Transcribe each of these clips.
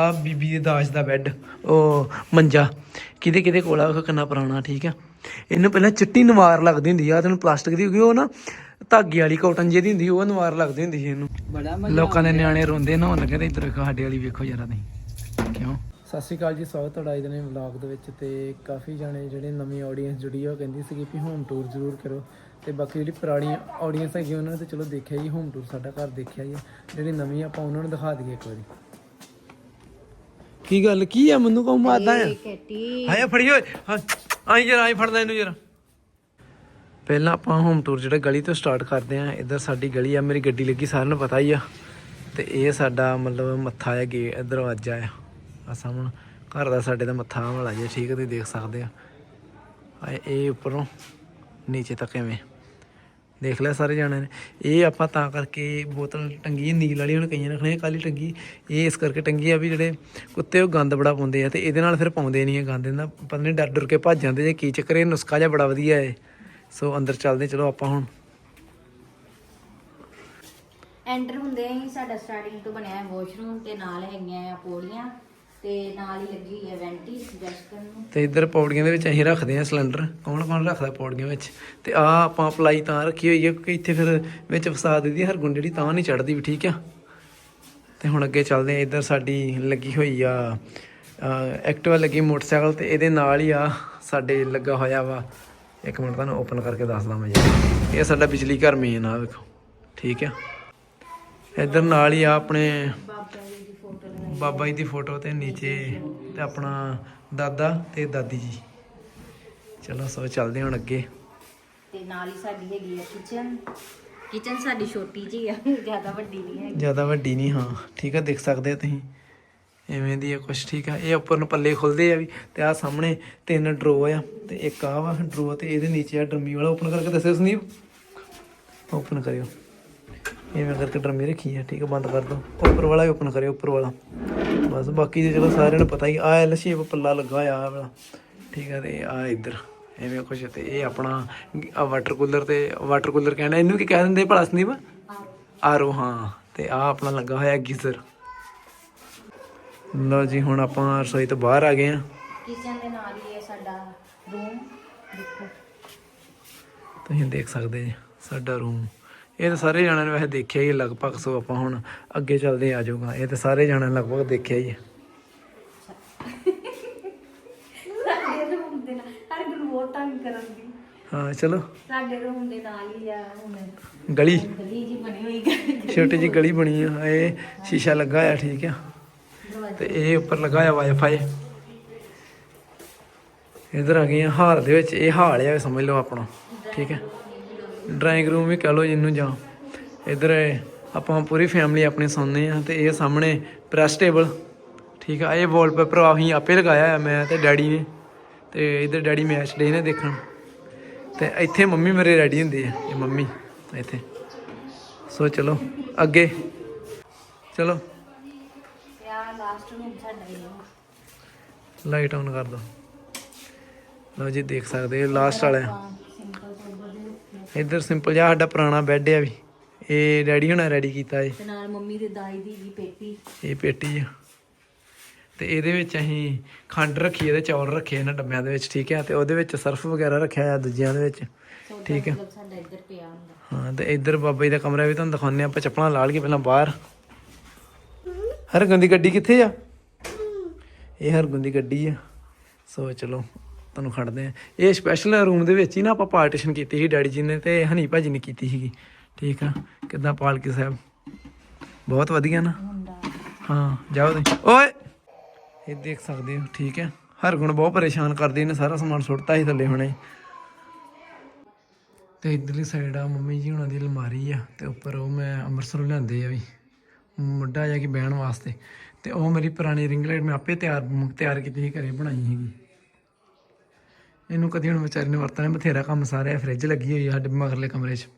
ਆ ਬੀਬੀ ਦੇ ਦਾਜ ਦਾ ਬੈੱਡ ਉਹ ਮੰਜਾ। ਕਿਤੇ ਕਿਤੇ ਕੋਲਾ ਉਹ ਕਿੰਨਾ ਪੁਰਾਣਾ ਠੀਕ ਆ? ਇਹਨੂੰ ਪਹਿਲਾਂ ਚਿੱਟੀ ਨਵਾਰ ਲੱਗਦੀ ਹੁੰਦੀ ਆ ਤੈਨੂੰ ਪਲਾਸਟਿਕ ਦੀ ਹੋਗੀ ਨਾ ਧਾਗੇ ਵਾਲੀ ਕਾਟਨ ਜਿਹਦੀ ਹੁੰਦੀ ਉਹ ਨਵਾਰ ਲੱਗਦੀ ਹੁੰਦੀ ਸੀ ਇਹਨੂੰ। ਲੋਕਾਂ ਦੇ ਨਿਆਣੇ ਰੋਂਦੇ ਨਾ ਹੋਣ ਕਹਿੰਦੇ ਇਧਰ ਸਾਡੇ ਵਾਲੀ ਵੇਖੋ ਜਰਾ ਨਹੀਂ ਕਿਉਂ? ਸਤਿ ਸ਼੍ਰੀ ਅਕਾਲ ਜੀ ਸਵਾਗਤ ਤੁਹਾਡਾ ਅੱਜ ਦੇ ਵਲੌਗ ਦੇ ਵਿੱਚ ਤੇ ਕਾਫੀ ਜਾਣੇ ਜਿਹੜੇ ਨਵੀਂ ਆਡੀਅנס ਜੁੜੀ ਆ ਕਹਿੰਦੀ ਸੀਗੀ ਵੀ ਹੋਮ ਟੂਰ ਜ਼ਰੂਰ ਕਰੋ। ਤੇ ਬਾਕੀ ਜਿਹੜੀ ਪੁਰਾਣੀ ਆਡੀਅנס ਹੈਗੀ ਉਹਨਾਂ ਨੇ ਤਾਂ ਚਲੋ ਦੇਖਿਆ ਜੀ ਹੋਮ ਟੂਰ ਸਾਡਾ ਘਰ ਦੇਖਿਆ ਜੀ ਜਿਹੜੀ ਨਵੀਂ ਆਪਾਂ ਉਹਨਾਂ ਨੂੰ ਦਿਖਾ ਦਈਏ ਇੱਕ ਵਾਰੀ। ਕੀ ਗੱਲ? ਕੀ ਆ? ਮੈਨੂੰ ਕਹੂੰ ਮਾਰਦਾ ਆ ਕੈਟੀ ਹਾਏ ਫੜੀ ਓਏ। ਆਈ ਜਰਾ ਆਈ ਫੜਦਾ ਇਹਨੂੰ ਜਰਾ। ਪਹਿਲਾਂ ਆਪਾਂ ਹੋਮ ਟੂਰ ਜਿਹੜਾ ਗਲੀ ਤੋਂ ਸਟਾਰਟ ਕਰਦੇ ਆ ਇੱਧਰ ਸਾਡੀ ਗਲੀ ਆ ਮੇਰੀ ਗੱਡੀ ਲੱਗੀ ਸਾਰਿਆਂ ਨੂੰ ਪਤਾ ਹੀ ਆ। ਤੇ ਇਹ ਸਾਡਾ ਮਤਲਬ ਮੱਥਾ ਆ ਗੇ ਦਰਵਾਜ਼ਾ ਆ। ਆ ਸਾਹਮਣੇ ਘਰ ਦਾ ਸਾਡੇ ਦਾ ਮੱਥਾ ਵਾਲਾ ਜੇ ਠੀਕ ਤੁਸੀਂ ਦੇਖ ਸਕਦੇ ਆ। ਆ ਇਹ ਉੱਪਰੋਂ ਨੀਚੇ ਤੱਕ ਐਵੇਂ। ਦੇਖ ਲਿਆ ਸਾਰੇ ਜਾਣਿਆਂ ਨੇ। ਇਹ ਆਪਾਂ ਤਾਂ ਕਰਕੇ ਬੋਤਲ ਟੰਗੀ ਨੀਲ ਵਾਲੀ ਹੁਣ ਕਈਆਂ ਰੱਖਣੀ ਕਾਲੀ ਟੰਗੀ। ਇਹ ਇਸ ਕਰਕੇ ਟੰਗੀ ਆ ਵੀ ਜਿਹੜੇ ਕੁੱਤੇ ਉਹ ਗੰਦ ਬੜਾ ਪਾਉਂਦੇ ਆ ਤੇ ਇਹਦੇ ਨਾਲ ਫਿਰ ਪਾਉਂਦੇ ਨਹੀਂ ਆ ਗੰਦ। ਇਹਨਾਂ ਪਤਾ ਨਹੀਂ ਡਰ ਡਰ ਕੇ ਭੱਜ ਜਾਂਦੇ ਜੇ, ਕੀ ਚੱਕਰ ਇਹ ਨੁਸਖਾ ਜਿਹਾ ਬੜਾ ਵਧੀਆ ਹੈ ਸੋ ਅੰਦਰ ਚੱਲਦੇ, ਚਲੋ ਆਪਾਂ ਹੁਣ। ਐਂਟਰ ਹੁੰਦੇ ਹੀ ਸਾਡਾ ਸਟਾਰਟਿੰਗ ਤੋਂ ਬਣਿਆ ਹੈ ਵਾਸ਼ਰੂਮ ਤੇ ਨਾਲ ਹੈਗੀਆਂ ਆ ਪੌੜੀਆਂ। ਤੇ ਨਾਲ ਹੀ ਲੱਗੀ ਹੋਈ ਹੈ ਵੈਂਟੀ ਸੁਜੈਸਟ ਕਰਨ ਨੂੰ। ਤੇ ਇੱਧਰ ਪੌੜੀਆਂ ਦੇ ਵਿੱਚ ਅਸੀਂ ਰੱਖਦੇ ਹਾਂ ਸਿਲੰਡਰ। ਕੌਣ ਕੌਣ ਰੱਖਦਾ ਪੌੜੀਆਂ ਵਿੱਚ? ਤੇ ਆ ਆਪਾਂ ਅਪਲਾਈ ਤਾਂ ਰੱਖੀ ਹੋਈ ਹੈ ਕਿ ਇੱਥੇ ਫਿਰ ਵਿੱਚ ਫਸਾ ਦਿੱਤੀ ਹਰਗੁਣ ਜਿਹੜੀ ਤਾਂ ਨਹੀਂ ਚੜਦੀ ਵੀ ਠੀਕ ਆ? ਤੇ ਹੁਣ ਅੱਗੇ ਚੱਲਦੇ ਆ ਇੱਧਰ ਸਾਡੀ ਲੱਗੀ ਹੋਈ ਆ ਐਕਟਿਵਾ ਲੱਗੀ ਮੋਟਰਸਾਈਕਲ ਤੇ ਇਹਦੇ ਨਾਲ ਹੀ ਆ ਸਾਡੇ ਲੱਗਾ ਹੋਇਆ ਵਾ। ਇੱਕ ਮਿੰਟ ਤੁਹਾਨੂੰ ਓਪਨ ਕਰਕੇ ਦੱਸਦਾ ਮੈਂ ਜੀ। ਇਹ ਸਾਡਾ ਬਿਜਲੀ ਘਰ ਮੇਨ ਆ ਵੇਖੋ। ਠੀਕ ਆ? ਇੱਧਰ ਨਾਲ ਹੀ ਆ ਆਪਣੇ ਬਾਬਾ ਜੀ ਦੀ ਫੋਟੋ ਤੇ ਨੀਚੇ ਤੇ ਆਪਣਾ ਦਾਦਾ ਤੇ ਦਾਦੀ ਜੀ। ਚਲੋ ਸੋ ਚੱਲਦੇ ਹਾਂ ਹੁਣ ਅੱਗੇ। ਤੇ ਨਾਲ ਹੀ ਸਾਡੀ ਹੈਗੀ ਹੈ ਕਿਚਨ ਕਿਚਨ ਸਾਡੀ ਛੋਟੀ ਜੀ ਆ ਜ਼ਿਆਦਾ ਵੱਡੀ ਨਹੀਂ ਹੈਗੀ। ਜ਼ਿਆਦਾ ਵੱਡੀ ਨਹੀਂ ਹਾਂ। ਠੀਕ ਆ ਦੇਖ ਸਕਦੇ ਆ ਤੁਸੀਂ। ਐਵੇਂ ਦੀ ਆ ਕੁਛ ਠੀਕ ਆ। ਇਹ ਉੱਪਰ ਨੂੰ ਪੱਲੇ ਖੁੱਲਦੇ ਆ ਵੀ ਤੇ ਆ ਸਾਹਮਣੇ ਤਿੰਨ ਡਰੋ ਆ ਤੇ ਇੱਕ ਆ ਵਾ ਡਰੋ ਤੇ ਇਹਦੇ ਨੀਚੇ ਆ ਡਰਮੀ ਵਾਲਾ। ਓਪਨ ਕਰਕੇ ਦੱਸਿਓ ਸੰਦੀਪ। ਓਪਨ ਕਰਿਓ। ਐਵੇਂ ਕਰਕੇ ਡਰਮੀ ਰੱਖੀ ਆ ਠੀਕ ਆ ਬੰਦ ਕਰ ਦੋ। ਉੱਪਰ ਵਾਲਾ ਹੀ ਓਪਨ ਕਰਿਓ ਉੱਪਰ ਵਾਲਾ। ਬਸ ਬਾਕੀ ਤੇ ਚਲੋ ਸਾਰਿਆਂ ਨੂੰ ਪਤਾ ਹੀ ਆ ਐਲ ਸ਼ੇਪ ਪੱਲਾ ਲੱਗਾ ਹੋਇਆ ਆ ਵਾਲਾ। ਠੀਕ ਆ ਤੇ ਆ ਇੱਧਰ ਐਵੇਂ ਕੁਛ ਤੇ ਇਹ ਆਪਣਾ ਆ ਵਾਟਰ ਕੂਲਰ ਤੇ ਵਾਟਰ ਕੂਲਰ ਕਹਿੰਦਾ ਇਹਨੂੰ ਕੀ ਕਹਿ ਦਿੰਦੇ ਭਲਾ ਸੰਦੀਪ? ਆਰੋ ਹਾਂ ਤੇ ਆ ਆਪਣਾ ਲੱਗਾ ਹੋਇਆ ਗੀਜ਼ਰ। ਲਓ ਜੀ ਹੁਣ ਆਪਾਂ ਰਸੋਈ ਤੋਂ ਬਾਹਰ ਆ ਗਏ ਆ। ਕਿਚਨ ਦੇ ਨਾਲ ਹੀ ਹੈ ਸਾਡਾ ਰੂਮ ਦੇਖੋ। ਤੁਸੀਂ ਦੇਖ ਸਕਦੇ ਜੀ ਸਾਡਾ ਰੂਮ ਇਹ ਤਾਂ ਸਾਰੇ ਜਣਿਆਂ ਨੇ ਵੈਸੇ ਦੇਖਿਆ ਹੀ ਹੈ ਲਗਭਗ ਸੋ ਆਪਾਂ ਹੁਣ ਅੱਗੇ ਚੱਲਦੇ ਆ ਜਾਊਗਾ। ਇਹ ਤਾਂ ਸਾਰੇ ਜਣਿਆਂ ਨੇ ਲਗਭਗ ਦੇਖਿਆ ਹੀ ਹੈ। ਸਾਡੇ ਰੂਮ ਦੇ ਨਾਲ ਹਰ ਗੁਰੂ ਬਹੁਤ ਤੰਗ ਕਰਨ ਦੀ ਹਾਂ ਚਲੋ। ਸਾਡੇ ਰੂਮ ਦੇ ਨਾਲ ਹੀ ਆ ਹੁਣ ਗਲੀ? ਗਲੀ ਜੀ ਬਣੀ ਹੋਈ ਹੈ ਛੋਟੀ ਜੀ ਗਲੀ ਬਣੀ ਆ ਇਹ ਸ਼ੀਸ਼ਾ ਲੱਗਾ ਆ ਠੀਕ ਆ। ਤੇ ਇਹ ਉੱਪਰ ਲੱਗਾ ਆ ਵਾਈਫਾਈ ਇਧਰ ਆ ਗਏ ਆ ਹਾਲ ਦੇ ਵਿੱਚ ਇਹ ਹਾਲ ਆ ਸਮਝ ਲਓ ਆਪਣਾ ਠੀਕ ਹੈ ਡਰਾਇੰਗ ਰੂਮ ਵੀ ਕਹ ਲਓ ਜਿਹਨੂੰ ਜਾਂ ਇਧਰ ਆਪਾਂ ਪੂਰੀ ਫੈਮਿਲੀ ਆਪਣੇ ਸੌਂਦੇ ਆ ਤੇ ਇਹ ਸਾਹਮਣੇ ਪ੍ਰੈਸ ਟੇਬਲ ਠੀਕ ਆ, ਇਹ ਵਾਲਪੇਪਰ ਅਸੀਂ ਆਪੇ ਲਗਾਇਆ ਆ ਮੈਂ ਤੇ ਡੈਡੀ ਨੇ ਤੇ ਇਧਰ ਡੈਡੀ ਮੈਚ ਡੇ ਨੇ ਦੇਖਣ ਤੇ ਇੱਥੇ ਮੰਮੀ ਮੇਰੇ ਰੈਡੀ ਹੁੰਦੀ ਆ, ਇਹ ਮੰਮੀ ਇੱਥੇ। ਸੋ ਚਲੋ, ਅੱਗੇ। ਚਲੋ। ਤੇ ਲਾਸਟ ਰੂਮ ਸਾਡਾ ਲਾਈਟ ਆਨ ਕਰ ਦੋ। ਲਓ ਜੀ, ਦੇਖ ਸਕਦੇ ਹੋ ਲਾਸਟ ਵਾਲਾ ਸਿੰਪਲ ਸੋਬਰ ਦੇ ਉੱਤੇ ਇੱਧਰ ਸਿੰਪਲ ਜਿਹਾ ਸਾਡਾ ਪੁਰਾਣਾ ਬੈੱਡ ਆ ਵੀ। ਇਹ ਡੈਡੀ ਹੁਣਾਂ ਰੈਡੀ ਕੀਤਾ ਏ। ਤੇ ਨਾਲ ਮੰਮੀ ਦੇ ਦਾਈ ਦੀ ਜੀ ਪੇਟੀ। ਇਹ ਪੇਟੀ ਆ। ਤੇ ਇਹਦੇ ਵਿੱਚ ਅਸੀਂ ਖੰਡ ਰੱਖੀ ਇਹਦੇ ਚੌਲ ਰੱਖੇ ਇਹਨਾਂ ਡੱਬਿਆਂ ਦੇ ਵਿੱਚ ਠੀਕ ਹੈ ਤੇ ਉਹਦੇ ਵਿੱਚ ਸਰਫ ਵਗੈਰਾ ਰੱਖਿਆ ਆ ਦੂਜਿਆਂ ਦੇ ਵਿੱਚ ਠੀਕ ਹੈ ਮਤਲਬ ਸਾਡਾ ਇੱਧਰ ਪਿਆ ਹੁੰਦਾ। ਹਾਂ ਤੇ ਇੱਧਰ ਬਾਬਾ ਜੀ ਦਾ ਕਮਰਾ ਵੀ ਤੁਹਾਨੂੰ ਦਿਖਾਉਂਦੇ ਆਪਾਂ ਚੱਪਲਾਂ ਲਾ ਲਈਏ ਪਹਿਲਾਂ ਬਾਹਰ। ਹਰਗੁਣ ਦੀ ਗੱਡੀ ਕਿੱਥੇ ਆ? ਇਹ ਹਰਗੁਣ ਦੀ ਗੱਡੀ ਆ। ਸੋ ਚਲੋ ਤੁਹਾਨੂੰ ਖੜਦੇ ਆ। ਇਹ ਸਪੈਸ਼ਲ ਰੂਮ ਦੇ ਵਿੱਚ ਹੀ ਨਾ ਆਪਾਂ ਪਾਰਟੀਸ਼ਨ ਕੀਤੀ ਸੀ ਡੈਡੀ ਜੀ ਨੇ ਤੇ ਹਨੀ ਭਾਜੀ ਨੇ ਕੀਤੀ ਸੀਗੀ। ਠੀਕ ਆ? ਕਿੱਦਾਂ ਪਾਲਕੀ ਸਾਹਿਬ? ਬਹੁਤ ਵਧੀਆ ਨਾ? ਹਾਂ, ਜਾਓ ਤੁਸੀਂ। ਓਏ! ਇਹ ਦੇਖ ਸਕਦੇ ਹੋ, ਠੀਕ ਹੈ ਹਰਗੁਣ ਬਹੁਤ ਪਰੇਸ਼ਾਨ ਕਰਦੀ ਨੇ, ਸਾਰਾ ਸਮਾਨ ਸੁੱਟਤਾ ਸੀ ਥੱਲੇ ਹੁਣੇ। ਤੇ ਇਧਰਲੀ ਸਾਈਡ ਆ, ਮੰਮੀ ਜੀ ਹੁਣਾਂ ਦੀ ਅਲਮਾਰੀ ਆ, ਤੇ ਉੱਪਰ ਉਹ ਮੈਂ ਅੰਮ੍ਰਿਤਸਰੋਂ ਲਿਆਂਦੇ ਆ ਵੀ। ਮੁੱਢਾ ਜਾ ਕੇ ਬਹਿਣ ਵਾਸਤੇ। ਤੇ ਉਹ ਮੇਰੀ ਪੁਰਾਣੀ ਰਿੰਗ ਲਾਈਟ ਮੈਂ ਆਪੇ ਤਿਆਰ ਤਿਆਰ ਕੀਤੀ ਸੀ, ਘਰੇ ਬਣਾਈ ਸੀਗੀ। ਇਹਨੂੰ ਕਦੀ ਹੁਣ ਵਿਚਾਰੇ ਨੇ ਵਰਤਣਾ ਬਥੇਰਾ ਕੰਮ ਸਾਰੇ ਫ੍ਰਿਜ ਲੱਗੀ ਹੋਈ ਸਾਡੇ ਮਗਰਲੇ ਕਮਰੇ 'ਚ।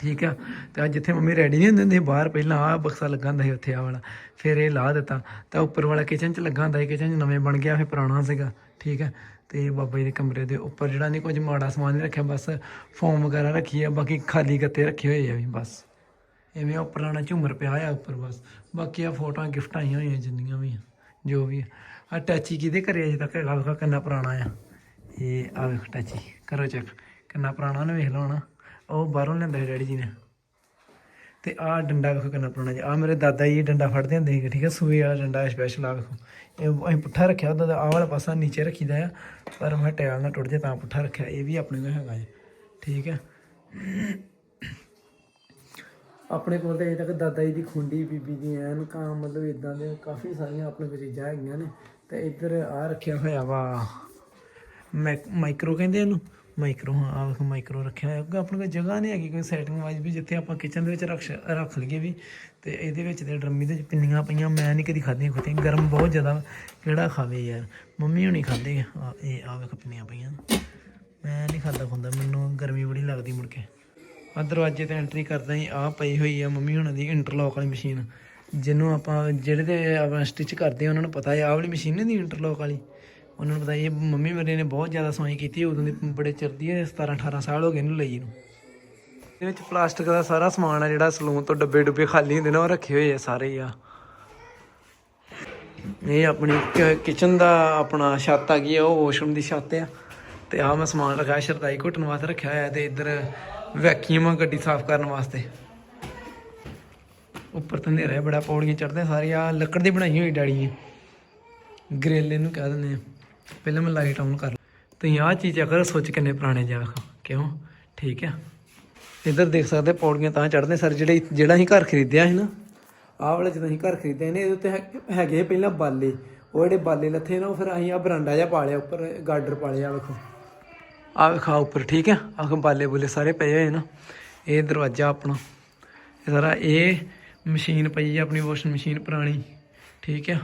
ਠੀਕ ਆ? ਤੇ ਅੱਜ ਜਿੱਥੇ ਮੰਮੀ ਰੈਡੀ ਨਹੀਂ ਹੁੰਦੇ ਹੁੰਦੇ, ਬਾਹਰ ਪਹਿਲਾਂ ਆ ਬਕਸਾ ਲੱਗਾ ਹੁੰਦਾ ਸੀ ਉੱਥੇ ਆ ਵਾਲਾ। ਫਿਰ ਇਹ ਲਾ ਦਿੱਤਾ। ਤਾਂ ਉੱਪਰ ਵਾਲਾ ਕਿਚਨ 'ਚ ਲੱਗਾ ਹੁੰਦਾ ਸੀ ਕਿਚਨ 'ਚ ਨਵੇਂ ਬਣ ਗਿਆ, ਫਿਰ ਪੁਰਾਣਾ ਸੀਗਾ। ਠੀਕ ਆ? ਤੇ ਬਾਬਾ ਜੀ ਦੇ ਕਮਰੇ ਦੇ ਉੱਪਰ ਜਿਹੜਾ ਨਹੀਂ ਕੁਝ ਮਾੜਾ ਸਮਾਨ ਨਹੀਂ ਰੱਖਿਆ, ਬਸ ਫੋਮ ਵਗੈਰਾ ਰੱਖੀ ਆ, ਬਾਕੀ ਖਾਲੀ ਗੱਤੇ ਰੱਖੇ ਹੋਏ ਆ ਵੀ, ਬਸ। ਐਵੇਂ ਉਹ ਪੁਰਾਣਾ ਝੂਮਰ ਪਿਆ ਆ ਉੱਪਰ, ਬਸ। ਬਾਕੀ ਆ ਫੋਟੋਆਂ, ਗਿਫਟ ਆਈਆਂ ਹੋਈਆਂ, ਜਿੰਨੀਆਂ ਵੀ ਜੋ ਵੀ ਆ। ਟੈਚੀ ਕਿਹਦੇ ਘਰੇ ਅਜੇ ਤੱਕ? ਹੈਗਾ ਵੇਖੋ ਕਿੰਨਾ ਪੁਰਾਣਾ ਆ। ਇਹ ਆ ਵੇਖ ਟੈਚੀ, ਕਰੋ ਚੈੱਕ ਕਿੰਨਾ ਪੁਰਾਣਾ ਨੇ ਵੇਖ ਲਓ ਨਾ ਉਹ ਬਾਹਰੋਂ ਲਿਆਂਦਾ ਸੀ ਡੈਡੀ ਜੀ ਨੇ। ਤੇ ਆਹ ਡੰਡਾ ਵੇਖੋ ਕਿੰਨਾ ਪੁਰਾਣਾ ਜੀ। ਆ ਮੇਰੇ ਦਾਦਾ ਜੀ ਡੰਡਾ ਫੜਦੇ ਹੁੰਦੇ ਸੀਗੇ, ਠੀਕ ਹੈ ਸੂਏ ਵਾਲਾ ਡੰਡਾ ਸਪੈਸ਼ਲ ਆ ਵੇਖੋ। ਇਹ ਅਸੀਂ ਪੁੱਠਾ ਰੱਖਿਆ, ਉਹਦਾ ਆਹ ਵਾਲਾ ਪਾਸਾ ਨੀਚੇ ਰੱਖੀਦਾ ਆ, ਪਰ ਮੈਂ ਟੈਲ ਨਾ ਟੁੱਟ ਜੇ ਤਾਂ ਪੁੱਠਾ ਰੱਖਿਆ। ਇਹ ਵੀ ਆਪਣੇ ਕੋਲ ਹੈਗਾ ਜੀ, ਠੀਕ ਹੈ ਆਪਣੇ ਕੋਲ ਤਾਂ ਅਜੇ ਤੱਕ ਦਾਦਾ ਜੀ ਦੀ ਖੁੰਡੀ, ਬੀਬੀ ਦੀ ਐਨਕਾਂ ਮਤਲਬ ਇਦਾਂ ਦੇ ਕਾਫੀ ਸਾਰੀਆਂ ਆਪਣੇ ਕੋਲ ਚੀਜ਼ਾਂ ਹੈਗੀਆਂ ਨੇ। ਤੇ ਇੱਧਰ ਆ ਰੱਖਿਆ ਹੋਇਆ ਵਾ। ਮਾਈਕਰੋ ਕਹਿੰਦੇ ਇਹਨੂੰ? ਮਾਈਕਰੋ ਹਾਂ ਆ ਵੇਖੋ ਮਾਈਕਰੋ ਰੱਖਿਆ ਹੋਇਆ। ਕਿਉਂਕਿ ਆਪਣੇ ਕੋਲ ਜਗ੍ਹਾ ਨਹੀਂ ਹੈਗੀ, ਕੋਈ ਸੈਟਿੰਗ ਵਾਈਜ਼ ਵੀ ਜਿੱਥੇ ਆਪਾਂ ਕਿਚਨ ਦੇ ਵਿੱਚ ਰੱਖ ਰੱਖ ਲਈਏ ਵੀ। ਤੇ ਇਹਦੇ ਵਿੱਚ ਤੇ ਡਰਮੀ ਦੇ ਵਿੱਚ ਪਿੰਨੀਆਂ ਪਈਆਂ, ਮੈਂ ਨਹੀਂ ਕਦੀ ਖਾਧੀਆਂ ਖੁੱਤੀਆਂ। ਗਰਮ ਬਹੁਤ ਜ਼ਿਆਦਾ, ਕਿਹੜਾ ਖਾਵੇ ਯਾਰ? ਮੰਮੀ ਹੁਣੀ ਖਾਂਦੇ ਆ ਇਹ ਆ ਵੇਖੋ ਪਿੰਨੀਆਂ ਪਈਆਂ। ਮੈਂ ਨਹੀਂ ਖਾਂਦਾ ਖੁੰਦਾ, ਮੈਨੂੰ ਗਰਮੀ ਬੜੀ ਲੱਗਦੀ ਮੁੜ ਕੇ। ਆ ਦਰਵਾਜ਼ੇ ਤੇ ਐਂਟਰੀ ਕਰਦਾ ਹੀ ਆ ਪਈ ਹੋਈ ਆ ਮੰਮੀ ਹੁਣਾਂ ਦੀ ਇੰਟਰਲੌਕ ਵਾਲੀ ਮਸ਼ੀਨ ਜਿਹਨੂੰ ਆਪਾਂ, ਜਿਹੜੇ ਤੇ ਆਪਾਂ ਸਟਿਚ ਕਰਦੇ ਉਹਨਾਂ ਨੂੰ ਪਤਾ ਹੈ, ਆਹ ਵਾਲੀ ਮਸ਼ੀਨ ਨਹੀਂ ਦੀ ਇੰਟਰਲੌਕ ਵਾਲੀ? ਉਹਨਾਂ ਨੂੰ ਪਤਾ ਇਹ ਮੰਮੀ ਮੇਰੇ ਨੇ ਬਹੁਤ ਜ਼ਿਆਦਾ ਸਵਾਈ ਕੀਤੀ, ਉਦੋਂ ਦੀ ਬੜੇ ਚਿਰ ਦੀ ਹੈ 17 18 ਸਾਲ ਹੋ ਗਏ ਇਹਨੂੰ ਲਈ ਨੂੰ। ਇਹਦੇ ਵਿੱਚ ਪਲਾਸਟਿਕ ਦਾ ਸਾਰਾ ਸਮਾਨ ਆ ਜਿਹੜਾ ਸਲੂਨ ਤੋਂ ਡੱਬੇ ਡੁੱਬੇ ਖਾਲੀ ਹੁੰਦੇ ਨੇ, ਉਹ ਰੱਖੇ ਹੋਏ ਆ ਸਾਰੇ ਆ। ਇਹ ਆਪਣੀ ਕਿਚਨ ਦਾ ਆਪਣਾ ਛੱਤ ਆ ਗਈ ਆ, ਉਹ ਵਾਸ਼ਰੂਮ ਦੀ ਛੱਤ ਆ। ਤੇ ਆ ਮੈਂ ਸਮਾਨ ਰੱਖਿਆ, ਸ਼ਰਦਾਈ ਘੁੱਟਣ ਵਾਸਤੇ ਰੱਖਿਆ ਹੋਇਆ ਤੇ ਇੱਧਰ ਵੈਕਿਊਮ ਗੱਡੀ ਸਾਫ਼ ਕਰਨ ਵਾਸਤੇ। ਉੱਪਰ ਤਾਂ ਹਨੇਰਾ ਬੜਾ, ਪੌੜੀਆਂ ਚੜਦੇ ਸਾਰੇ ਆ ਲੱਕੜ ਦੀ ਬਣਾਈ ਹੋਈ ਡੈਡੀ ਨੇ ਗ੍ਰਿਲ ਇਹਨੂੰ ਕਹਿ ਦਿੰਦੇ ਆ। ਪਹਿਲਾਂ ਮੈਂ ਲਾਈਟ ਆਨ ਕਰ ਤੁਸੀਂ ਆਹ ਚੀਜ਼ ਅਗਰ ਸੋਚ ਕਿੰਨੇ ਪੁਰਾਣੇ ਜਾ ਕਿਉਂ? ਠੀਕ ਆ ਇੱਧਰ ਦੇਖ ਸਕਦੇ ਪੌੜੀਆਂ ਤਾਂ ਚੜ੍ਹਦੇ ਸਰ, ਜਿਹੜੇ ਜਿਹੜਾ ਅਸੀਂ ਘਰ ਖਰੀਦਿਆ ਸੀ ਨਾ, ਆਹ ਵਾਲੇ ਜਦੋਂ ਅਸੀਂ ਘਰ ਖਰੀਦਿਆ ਨੇ, ਇਹਦੇ ਉੱਤੇ ਹੈ- ਹੈਗੇ ਪਹਿਲਾਂ ਬਾਲੇ। ਉਹ ਜਿਹੜੇ ਬਾਲੇ ਲੱਥੇ ਨਾ, ਉਹ ਫਿਰ ਅਸੀਂ ਆ ਬਰਾਂਡਾ ਜਿਹਾ ਪਾ ਲਿਆ, ਉੱਪਰ ਗਾਰਡਰ ਪਾ ਲਿਆ ਵੇਖੋ। ਆ ਵੇਖਾ ਉੱਪਰ, ਠੀਕ ਆ ਆਹ ਬਾਲੇ ਬੁਲੇ ਸਾਰੇ ਪਏ ਹੋਏ ਨਾ। ਇਹ ਦਰਵਾਜ਼ਾ ਆਪਣਾ। ਇਹ ਸਾਰਾ ਇਹ ਮਸ਼ੀਨ ਪਈ ਆ ਆਪਣੀ ਵਾਸ਼ਿੰਗ ਮਸ਼ੀਨ ਪੁਰਾਣੀ। ਠੀਕ ਆ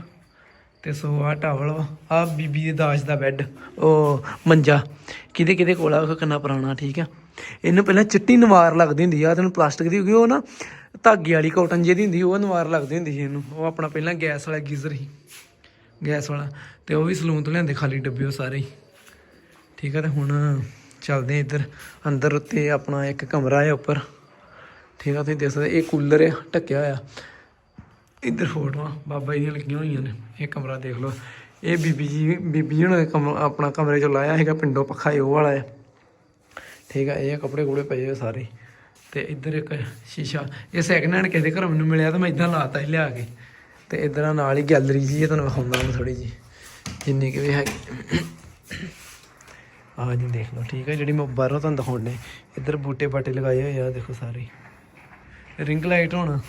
ਤੇ ਸੋ ਆ ਟਾਵਲ ਵਾ ਆ ਬੀਬੀ ਦੇ ਦਾਜ ਦਾ ਬੈੱਡ ਉਹ ਮੰਜਾ। ਕਿਹਦੇ ਕਿਹਦੇ ਕੋਲ ਆ? ਉਹ ਕਿੰਨਾ ਪੁਰਾਣਾ, ਠੀਕ ਆ? ਇਹਨੂੰ ਪਹਿਲਾਂ ਚਿੱਟੀ ਨਵਾਰ ਲੱਗਦੀ ਹੁੰਦੀ ਆ ਤੈਨੂੰ ਪਲਾਸਟਿਕ ਦੀ ਹੋ ਉਹ ਨਾ ਧਾਗੇ ਵਾਲੀ ਕਾਟਨ ਜਿਹਦੀ ਹੁੰਦੀ ਉਹ ਨਵਾਰ ਲੱਗਦੀ ਹੁੰਦੀ ਸੀ ਇਹਨੂੰ। ਉਹ ਆਪਣਾ ਪਹਿਲਾਂ ਗੈਸ ਵਾਲਾ ਗੀਜ਼ਰ ਸੀ। ਗੈਸ ਵਾਲਾ। ਤੇ ਉਹ ਵੀ ਸਲੂਨ ਤੋਂ ਲਿਆਂਦੇ, ਖਾਲੀ ਡੱਬੇ ਉਹ ਸਾਰੇ ਹੀ। ਠੀਕ ਆ, ਤੇ ਹੁਣ ਚੱਲਦੇ ਇੱਧਰ। ਅੰਦਰ ਉੱਤੇ ਆਪਣਾ ਇੱਕ ਕਮਰਾ ਹੈ ਉੱਪਰ। ਠੀਕ ਆ, ਤੁਸੀਂ ਦੇਖ ਸਕਦੇ, ਇਹ ਕੂਲਰ ਹੈ ਢੱਕਿਆ ਹੋਇਆ। ਇੱਧਰ ਫੋਟੋਆਂ, ਬਾਬਾ ਜੀ ਦੀਆਂ ਲੱਗੀਆਂ ਹੋਈਆਂ ਨੇ, ਇਹ ਕਮਰਾ ਦੇਖ ਲਓ। ਇਹ ਬੀਬੀ ਜੀ ਬੀਬੀ ਜੀ ਨੇ ਕਮ, ਆਪਣਾ ਕਮਰੇ ਚੋਂ ਲਾਇਆ ਹੈਗਾ ਪਿੰਡੋਂ ਪੱਖਾ ਇਹ ਉਹ ਵਾਲਾ ਹੈ। ਠੀਕ ਹੈ ਇਹ ਕੱਪੜੇ ਕੁੜੇ ਪਏ ਹੋਏ ਸਾਰੇ। ਤੇ ਇੱਧਰ ਇੱਕ ਸ਼ੀਸ਼ਾ, ਇਹ ਸੈਕਿੰਡ ਹੈਂਡ ਕਿਸੇ ਦੇ ਘਰੋਂ ਮੈਨੂੰ ਮਿਲਿਆ ਤਾਂ ਮੈਂ ਇਦਾਂ ਲਾਤਾ ਹੀ ਲਿਆ ਕੇ। ਤੇ ਇੱਧਰ ਨਾਲ ਹੀ ਗੈਲਰੀ ਜੀ, ਇਹ ਤੁਹਾਨੂੰ ਵਿਖਾਉਂਦਾ ਮੈਂ ਥੋੜੀ ਜੀ ਜਿੰਨੀ ਕਿ ਵੀ ਹੈਗੀ। ਆਹ ਜੀ ਦੇਖ ਲਓ, ਠੀਕ ਹੈ ਜਿਹੜੀ ਮੈਂ ਬਾਹਰੋਂ ਤੁਹਾਨੂੰ ਦਿਖਾਉਣੇ ਇੱਧਰ ਬੂਟੇ ਬਾਟੇ ਲਗਾਏ ਹੋਏ ਆ ਦੇਖੋ ਸਾਰੇ। ਰਿੰਗ ਲਾਈਟ ਹੋਣਾ।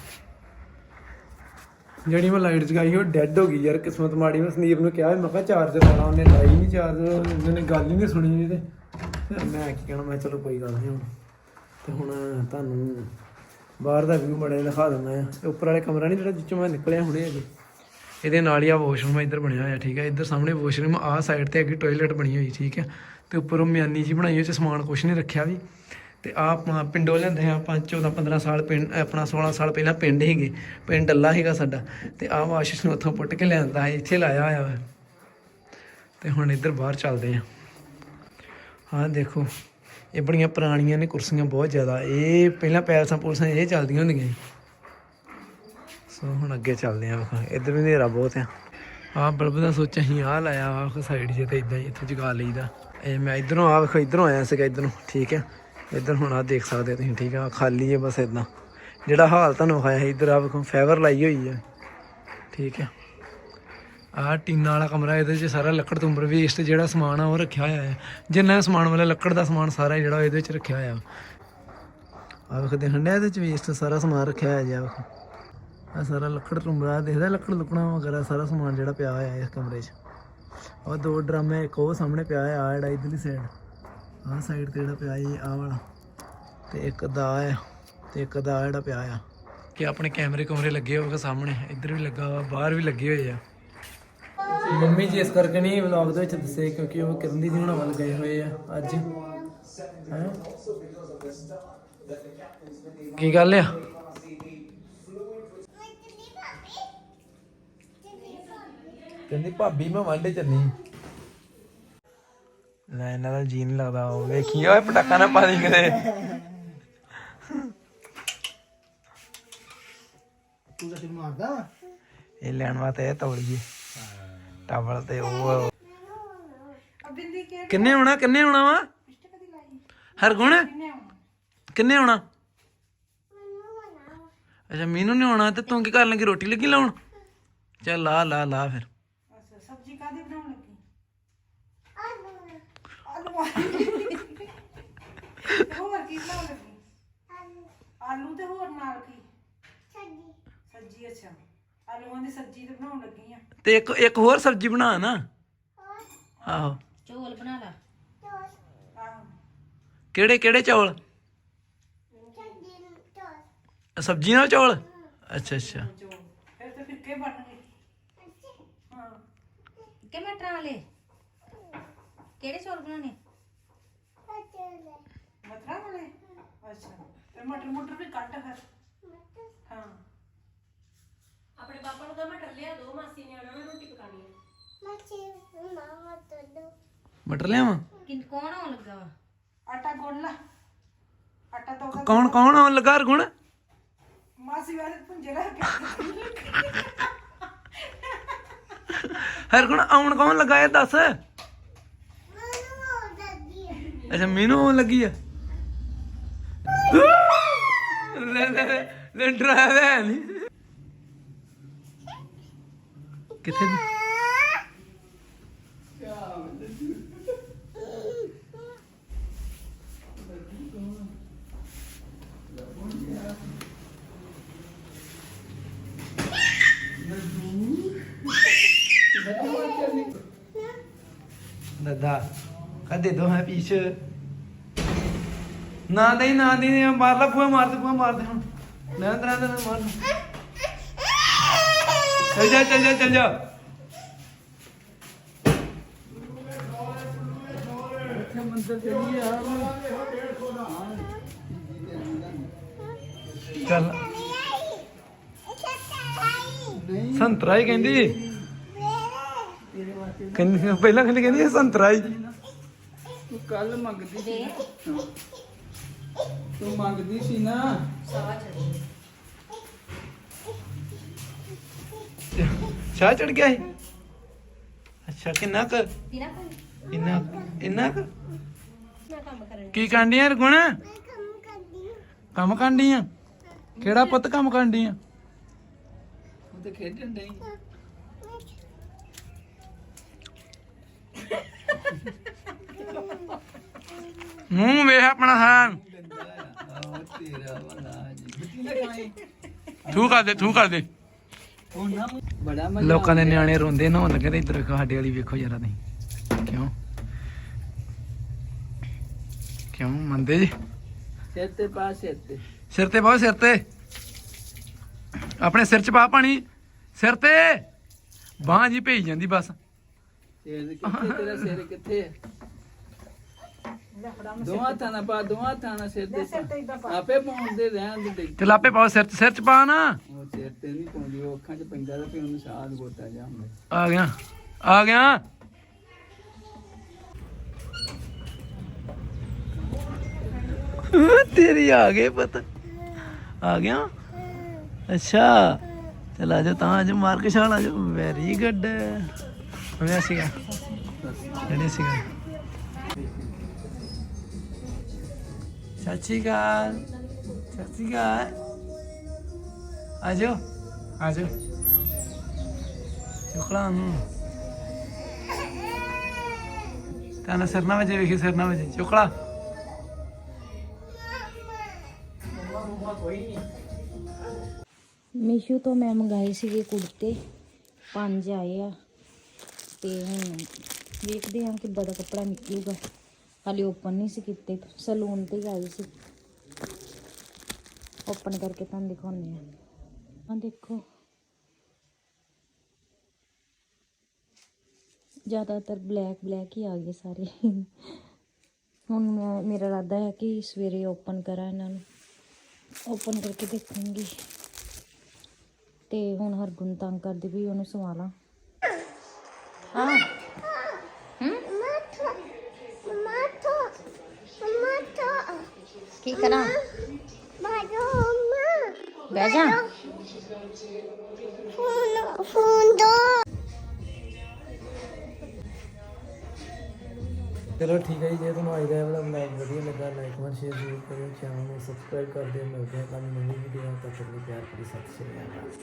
ਜਿਹੜੀ ਮੈਂ ਲਾਈਟ ਜਗਾਈ ਉਹ ਡੈੱਡ ਹੋ ਗਈ ਯਾਰ, ਕਿਸਮਤ ਮਾੜੀ ਮੈਂ ਸੰਦੀਪ ਨੂੰ ਕਿਹਾ ਮੈਂ ਕਿਹਾ ਚਾਰਜਰ ਲਾਣਾ ਉਹਨੇ ਲਾਈ ਨਹੀਂ ਚਾਰਜਰ ਉਹਨੇ ਗੱਲ ਹੀ ਨਹੀਂ ਸੁਣੀ ਇਹਦੇ ਫਿਰ ਮੈਂ ਕੀ ਕਹਿਣਾ, ਮੈਂ ਕਿਹਾ ਚਲੋ ਕੋਈ ਗੱਲ ਨਹੀਂ ਹੁਣ। ਤੇ ਹੁਣ ਤੁਹਾਨੂੰ ਬਾਹਰ ਦਾ ਵਿਊ ਬੜਾ ਦਿਖਾ ਦਿੰਦਾ ਆ ਤੇ ਉੱਪਰ ਵਾਲੇ ਕਮਰਾ ਨਹੀਂ ਜਿਹੜਾ ਜਿੱਚੋਂ ਮੈਂ ਨਿਕਲਿਆ ਹੁਣੇ ਅਜੇ। ਇਹਦੇ ਨਾਲ ਹੀ ਆ ਵਾਸ਼ਰੂਮ ਇੱਧਰ ਬਣਿਆ ਹੋਇਆ, ਠੀਕ ਹੈ ਇੱਧਰ ਸਾਹਮਣੇ ਵਾਸ਼ਰੂਮ ਆਹ ਸਾਈਡ ਤੇ ਅੱਗੇ ਟਾਇਲਟ ਬਣੀ ਹੋਈ, ਠੀਕ ਹੈ ਤੇ ਉੱਪਰ ਉਹ ਮਿਆਨੀ ਜੀ ਬਣਾਈ ਹੋਈ ਚ ਸਮਾਨ ਕੁਛ ਨਹੀਂ ਰੱਖਿਆ ਵੀ। ਤੇ ਆ ਆਪਣਾ ਪਿੰਡੋਂ ਲੈਂਦੇ ਆ 5 14 15 ਸਾਲ ਪਿੰਡ, ਆਪਣਾ 16 ਸਾਲ ਪਹਿਲਾਂ ਪਿੰਡ ਹੀਗੇ ਪਿੰਡ ਅੱਲਾ ਸੀਗਾ ਸਾਡਾ, ਤੇ ਆ ਵਾਸ਼ਿਸ਼ ਨੂੰ ਉੱਥੋਂ ਪੁੱਟ ਕੇ ਲਿਆਂਦਾ ਹੈ ਇੱਥੇ ਲਾਇਆ ਹੋਇਆ ਵਾ। ਤੇ ਹੁਣ ਇੱਧਰ ਬਾਹਰ ਚੱਲਦੇ ਆ। ਹਾਂ ਦੇਖੋ, ਇਹ ਬੜੀਆਂ ਪੁਰਾਣੀਆਂ ਨੇ ਕੁਰਸੀਆਂ ਬਹੁਤ ਜ਼ਿਆਦਾ, ਇਹ ਪਹਿਲਾਂ ਪੈਲਸਾਂ ਪੁਲਸਾਂ ਇਹ ਚੱਲਦੀਆਂ ਹੁੰਦੀਆਂ ਸੀ। ਸੋ ਹੁਣ ਅੱਗੇ ਚੱਲਦੇ ਆ ਵੇਖੋ, ਇੱਧਰ ਵੀ ਹਨੇਰਾ ਬਹੁਤ ਆ। ਆਹ ਬਲਬ ਦਾ ਸੋਚ ਅਸੀਂ ਆਹ ਲਾਇਆ ਆਹ ਸਾਈਡ ਜੇ ਤੇ ਇਦਾਂ ਹੀ ਇੱਥੇ ਜਗਾ ਲਈਦਾ। ਇਹ ਮੈਂ ਇਧਰੋਂ ਆ ਵੇਖੋ, ਇਧਰੋਂ ਆਇਆ ਸੀਗਾ, ਇਧਰੋਂ, ਠੀਕ ਹੈ ਇੱਧਰ ਹੁਣ ਆ ਦੇਖ ਸਕਦੇ ਹੋ ਤੁਸੀਂ, ਠੀਕ ਆ? ਖਾਲੀ ਹੈ ਬਸ ਇਦਾਂ ਜਿਹੜਾ ਹਾਲ ਤੁਹਾਨੂੰ ਹੋਇਆ ਹੈ ਇੱਧਰ ਆ ਵੇਖੋ ਫੈਵਰ ਲਾਈ ਹੋਈ ਹੈ ਠੀਕ ਹੈ ਆਹ ਟੀਨਾ ਵਾਲਾ ਕਮਰਾ, ਇਹਦੇ 'ਚ ਸਾਰਾ ਲੱਕੜ ਤੁੰਬਰ ਵੇਸਟ ਜਿਹੜਾ ਸਮਾਨ ਆ, ਉਹ ਰੱਖਿਆ ਹੋਇਆ ਹੈ ਜਿੰਨਾ ਸਮਾਨ ਵਾਲਾ ਲੱਕੜ ਦਾ ਸਮਾਨ ਸਾਰਾ ਜਿਹੜਾ, ਇਹਦੇ 'ਚ ਰੱਖਿਆ ਹੋਇਆ। ਆ ਦੇਖਣ ਹੰਡਿਆ ਇਹਦੇ 'ਚ ਵੇਸਟ ਸਾਰਾ ਸਮਾਨ ਰੱਖਿਆ ਹੋਇਆ ਜੀ ਵੇਖੋ। ਆ ਸਾਰਾ ਲੱਕੜ ਤੁੰਬਰਾ ਦੇਖਦਾ ਲੱਕੜ ਲੁਕਣਾ ਵਗੈਰਾ, ਸਾਰਾ ਸਮਾਨ ਜਿਹੜਾ ਪਿਆ ਹੋਇਆ ਇਸ ਕਮਰੇ 'ਚ। ਉਹ ਦੋ ਡਰਮ ਹੈ ਇੱਕ ਉਹ ਸਾਹਮਣੇ ਪਿਆ ਹੋਇਆ ਆ ਜਿਹੜਾ ਇਧਰਲੀ ਸਾਈਡ ਆਹ ਸਾਈਡ ਤੇ ਜਿਹੜਾ ਪਿਆ ਜੀ ਆਹ ਵਾਲਾ। ਤੇ ਇੱਕ ਦਾ ਹੈ ਤੇ ਇੱਕ ਦਾ ਜਿਹੜਾ ਪਿਆ ਆ। ਕਿ ਆਪਣੇ ਕੈਮਰੇ ਕਮਰੇ ਲੱਗੇ ਹੋਵੇ ਸਾਹਮਣੇ। ਇੱਧਰ ਵੀ ਲੱਗਾ ਵਾ ਬਾਹਰ ਵੀ ਲੱਗੇ ਹੋਏ ਆ। ਮੰਮੀ ਜੀ ਇਸ ਕਰਕੇ ਨਹੀਂ ਵਲੌਗ ਦੇ ਵਿੱਚ ਦੱਸੇ ਕਿਉਂਕਿ ਉਹ ਕਿਰਨ ਦੀ ਹੁਣ ਵੱਲ ਗਏ ਹੋਏ ਆ ਅੱਜ। ਹੈਂ? ਕੀ ਗੱਲ ਆ? ਕਹਿੰਦੀ ਭਾਬੀ ਮੈਂ ਵਾਂਡੇ ਚੱਲੀ। ਲੈ ਇਹਨਾਂ ਦਾ ਜੀ ਨਹੀਂ ਲੱਗਦਾ ਉਹ ਵੇਖੀ ਓਏ ਪਟਾਕਾ ਨਾ ਪਾ ਦੀ ਕਿਤੇ। ਤੂੰ ਤਾਂ ਸਿਰ ਮਾਰਦਾ। ਵਾ ਇਹ ਲੈਣ ਵਾਸਤੇ ਇਹ ਤੌਲੀਏ ਟਾਵਲ ਤੇ ਉਹ ਕਿੰਨੇ ਆਉਣਾ ਕਿੰਨੇ ਆਉਣਾ ਵਾ? ਹਰਗੁਣ ਕਿੰਨੇ ਆਉਣਾ? ਅੱਛਾ ਮੈਨੂੰ ਨਹੀਂ ਆਉਣਾ ਤੇ ਤੂੰ ਕੀ ਕਰਨ ਲੱਗੀ ਰੋਟੀ ਲੱਗੀ ਲਾਉਣ? ਚੱਲ ਲਾ ਲਾ ਲਾ ਫਿਰ ਅੱਛਾ ਸਬਜ਼ੀ ਕਾਦੀ ਬਣਾਉਣ ਲੱਗੀ ਆਲੂ ਆਲੂ ਹੋਰ ਕੀ ਬਣਾਉਣ ਲੱਗੀ ਆਲੂ ਤੇ ਹੋਰ ਨਾਲ ਕੀ? ਸਬਜ਼ੀ। ਅੱਛਾ। ਆਲੂਆਂ ਦੀ ਸਬਜ਼ੀ ਤੇ ਬਣਾਉਣ ਲੱਗੀ ਆ। ਤੇ ਇੱਕ ਇੱਕ ਹੋਰ ਸਬਜ਼ੀ ਬਣਾ ਨਾ। ਆਹੋ। ਚੋਲ ਬਣਾ ਲਾ। ਆਹੋ। ਕਿਹੜੇ ਕਿਹੜੇ ਚੌਲ? ਸਬਜ਼ੀ ਨਾਲ ਚੌਲ? ਅੱਛਾ ਅੱਛਾ। ਫਿਰ ਤੇ ਫਿੱਕੇ ਬਣਨਗੇ ਹਾਂ ਕਿ ਮਟਰਾਂ ਵਾਲੇ ਕਿਹੜੇ ਚੋਲ ਬਣਾਉਣੇ? ਮਟਰਾਂ ਵਾਲੇ? ਅੱਛਾ। ਤੇ ਮਟਰ ਮੁਟਰ ਵੀ ਕੱਟ ਫਿਰ? ਹਾਂ। ਆਪਣੇ ਪਾਪਾ ਨੂੰ ਤਾਂ ਮਟਰ ਲਿਆ ਦੋ ਮਾਸੀ ਨੇ ਆਣਾ ਮੈਂ ਰੋਟੀ ਪਕਾਣੀ ਹੈ ਮਟਰ ਲਿਆਵਾਂ? ਕਿ ਕੌਣ ਆਉਣ ਲੱਗਾ ਵਾ? ਆਟਾ ਗੁੰਨ ਲਾ। ਆਟਾ ਤਾਂ ਕੌਣ ਕੌਣ ਆਉਣ ਲੱਗਾ ਹਰਗੁਣ ਮਾਸੀ ਵਾਲੇ ਪੁੰਜੇ ਰੱਖ ਕੇ ਹਰਗੁਣ ਆਉਣ ਕੌਣ ਲੱਗਾ ਇਹ ਦੱਸ? ਅੱਛਾ ਮੈਨੂੰ ਆਉਣ ਲੱਗੀ ਆ? ਲੈ ਲੈ ਲੈ ਡਰਾਈਵ ਹੈ ਨਹੀਂ। ਕਿੱਥੇ ਦੀ? ਦਾਦਾ। ਕਦੇ ਦੋ ਹੈ ਪੀਛੇ ਨਾ ਦੇ ਨਾ ਦੇ ਮਾਰ ਲਾ ਬੂਆ ਮਾਰ ਦੇ ਬੂਆ ਮਾਰ ਦੇ ਹੁਣ। ਨਾ ਤਰਾ ਨਾ ਮਾਰ ਚੱਲ ਜਾ ਚੱਲ ਜਾ ਚੱਲ ਜਾ। ਚੱਲ। ਸੰਤਰਾ ਹੀ ਕਹਿੰਦੀ ਕਹਿੰਦੀ ਪਹਿਲਾਂ ਕਹਿੰਦੀ ਕਹਿੰਦੀ ਸੰਤਰਾ ਹੀ ਤੂੰ ਕੱਲ ਮੰਗਦੀ ਦੇ ਤੂੰ ਮੰਗਦੀ ਸੀ ਨਾ। ਸਾਵਾ ਚੜੀ ਚਾਹ ਚੜ ਗਿਆ ਹੈ ਅੱਛਾ ਕਿੰਨਾ ਕੁ? ਪੀਣਾ ਕੋਈ ਇੰਨਾ ਕੁ? ਇੰਨਾ ਕੁ? ਨਾ ਕੰਮ ਕਰਨ ਕੀ ਕਾਂਡੀਆਂ ਰਗੁਣ ਕੰਮ ਕਾਂਡੀਆਂ ਕਿਹੜਾ ਪੁੱਤ ਕੰਮ ਕਾਂਡੀਆਂ ਉਹ ਤੇ ਖੇਡਣ ਡਈ। ਮੂੰਹ ਵੇਖ ਆਪਣਾ ਲਗਾਈ ਥੂ ਕਰ ਦੇ ਥੂ ਕਰ ਦੇ। ਲੋਕਾਂ ਦੇ ਨਿਆਣੇ ਰੋਂਦੇ ਨਾ ਲੱਗੇ ਤੇ ਇੱਧਰ ਸਾਡੇ ਵਾਲੀ ਵੇਖੋ ਜਰਾ ਨਹੀਂ ਕਿਉਂ? ਕਿਉਂ? ਮੰਦੇ ਜੀ? ਸਿਰ ਤੇ ਪਾ ਸਿਰ ਤੇ। ਸਿਰ ਤੇ ਪਾਓ ਸਿਰ ਤੇ। ਆਪਣੇ ਸਿਰ 'ਚ ਪਾ ਪਾਣੀ। ਸਿਰ ਤੇ। ਬਾਂਹ ਜੀ ਭੇਜ ਜਾਂਦੀ ਬਸ। ਸਿਰ ਕਿੱਥੇ ਤੇਰਾ ਸਿਰ ਕਿੱਥੇ? ਹੈ ਦੋਵਾਂ ਥਾਣਾ ਪਾ ਦੋਵਾਂ ਥਾਣਾ ਸਿਰ ਤੇ ਪਾ। ਆਪੇ ਪਾਉਂਦੇ ਰਹਿਣ ਦੇ ਡਿੱਗ। ਤੇ ਲਾਪੇ ਪਾਓ ਸਿਰ 'ਚ ਸਿਰ 'ਚ ਪਾ ਨਾ। ਉਹ ਸਿਰ ਤੇ ਨਹੀਂ ਪਾਉਂਦੀ ਉਹ ਅੱਖਾਂ 'ਚ ਪੈਂਦਾ ਤੇ ਫਿਰ ਉਹਨੂੰ ਸਾਹ ਗੋਤਾ ਜਾਂਦਾ ਆ ਗਿਆ। ਆ ਗਿਆ। ਤੇਰੀ ਆ ਗਏ ਪਤ। ਆ ਗਿਆ। ਅੱਛਾ। ਚਲ ਆ ਜਾ ਤਾਂ ਆ ਜਾ ਮਾਰ ਕੇ ਛਾਲ ਆ ਜਾ। ਵੈਰੀ ਗੁੱਡ ਹੋਇਆ ਸੀਗਾ। ਜਿਹੜੇ ਸੀਗਾ। ਸਤਿ ਸ਼੍ਰੀ ਅਕਾਲ ਸਤਿ ਸ਼੍ਰੀ ਅਕਾਲ ਆ ਜਾਓ ਆ ਜਾਓ ਚੁਕਲਾ ਨੂੰ ਤਾਂ ਸਿਰ ਨਾ ਵਜੇ ਵੇਖੀ ਸਰਨਾ ਵਜੇ ਚੁਕਲਾ ਮੀਸ਼ੂ ਤੋਂ ਮੈਂ ਮੰਗਾਏ ਸੀਗੇ ਕੁੜਤੇ ਪੰਜ ਆਏ ਆ ਤੇ ਹੁਣ ਵੇਖਦੇ ਹਾਂ ਕਿੱਦਾਂ ਦਾ ਕੱਪੜਾ ਨਿਕਲੂਗਾ ਹਾਲੇ ਓਪਨ ਨਹੀਂ ਸੀ ਕੀਤੇ ਸਲੂਨ ਤੇ ਹੀ ਆਏ ਸੀ। ਓਪਨ ਕਰਕੇ ਤੁਹਾਨੂੰ ਦਿਖਾਉਂਦੇ ਆ ਆ ਦੇਖੋ। ਜ਼ਿਆਦਾਤਰ ਬਲੈਕ ਬਲੈਕ ਹੀ ਆ ਗਏ ਸਾਰੇ। ਹੁਣ ਮੈਂ, ਮੇਰਾ ਇਰਾਦਾ ਹੈ ਕਿ ਸਵੇਰੇ ਓਪਨ ਕਰਾਂ ਇਹਨਾਂ ਨੂੰ। ਓਪਨ ਕਰਕੇ ਦੇਖਾਂਗੀ। ਤੇ ਹੁਣ ਹਰਗੁਣ ਤੰਗ ਕਰਦੀ ਵੀ ਉਹਨੂੰ ਸਵਾਲਾਂ ਹਾਂ। ਕੀ ਕਰਾਂ? ਮਾਰੋ ਜਾ। ਫੋਨ ਫੋਨ ਦੋ ਚਲੋ ਠੀਕ ਹੈ ਜੀ, ਜੇ ਤੁਹਾਨੂੰ ਅੱਜ ਦਾ ਵਾਲਾ ਵਲੌਗ ਵਧੀਆ ਲੱਗਾ ਲਾਈਕ ਕਮੈਂਟ ਸ਼ੇਅਰ ਜ਼ਰੂਰ ਕਰਿਓ ਚੈਨਲ ਨੂੰ ਸਬਸਕ੍ਰਾਈਬ ਕਰ ਦਿਓ, ਮਿਲਦੇ ਹਾਂ ਕੱਲ੍ਹ ਨਵੀਂ ਵੀਡੀਓ ਤੱਕ ਲਈ ਪਿਆਰ ਭਰੀ ਸਤਿ ਸ਼੍ਰੀ ਅਕਾਲ।